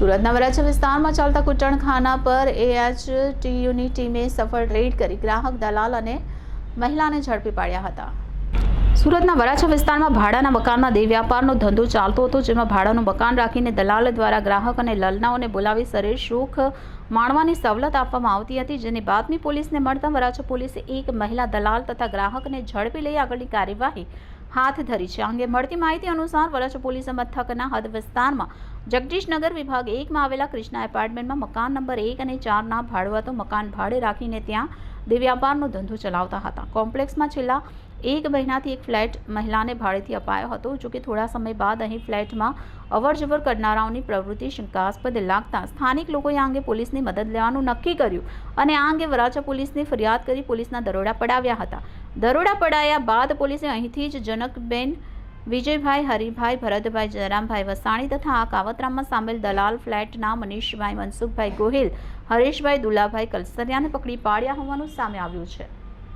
સુરતના વરાછા વિસ્તારમાં ચાલતા કુટણખાના પર એએચટીયુની ટીમે સફળ રેડ કરી ગ્રાહક દલાલ અને મહિલાને ઝડપી પાડ્યા હતા. સુરતના વરાછા વિસ્તારમાં ભાડાના મકાનમાં દેહ વ્યાપારનો ધંધો ચાલતો હતો, જેમાં ભાડાનું મકાન રાખીને દલાલ દ્વારા ગ્રાહક અને લલનાઓને બોલાવી શરીર સુખ માણવાની સવલત આપવામાં આવતી હતી, જેની બાતમી પોલીસને મળતા વરાછા પોલીસે એક મહિલા દલાલ તથા ગ્રાહકને ઝડપી લઈ આગળની કાર્યવાહી હાથ ધરી છે. અંગે મળતી માહિતી અનુસાર વરાછા પોલીસ મથકના હદ વિસ્તારમાં જગદીશનગર વિભાગ એકમાં આવેલા કૃષ્ણા એપાર્ટમેન્ટમાં મકાન નંબર એક અને ચારના ભાડુઆતો મકાન ભાડે રાખીને ત્યાં દેહ વ્યાપારનો ધંધો ચલાવતા હતા. કોમ્પ્લેક્સમાં છેલ્લા એક મહિનાથી એક ફ્લેટ મહિલાને ભાડેથી અપાયો હતો. જો કે થોડા સમય બાદ અહીં ફ્લેટમાં અવરજવર કરનારાઓની પ્રવૃત્તિ શંકાસ્પદ લાગતા સ્થાનિક લોકોએ આ અંગે પોલીસની મદદ લેવાનું નક્કી કર્યું અને આ અંગે વરાછા પોલીસને ફરિયાદ કરી પોલીસના દરોડા પડાવ્યા હતા. દરોડા પડાયા બાદ પોલીસે અહીંથી જ જનકબેન વિજયભાઈ, હરિભાઈ, ભરતભાઈ, જયરામભાઈ વસાણી તથા આ કાવતરામાં સામેલ દલાલ ફ્લેટના મનીષભાઈ, મનસુખભાઈ ગોહિલ, હરેશભાઈ દુલાભાઈ કલસરિયાને પકડી પાડ્યા હોવાનું સામે આવ્યું છે.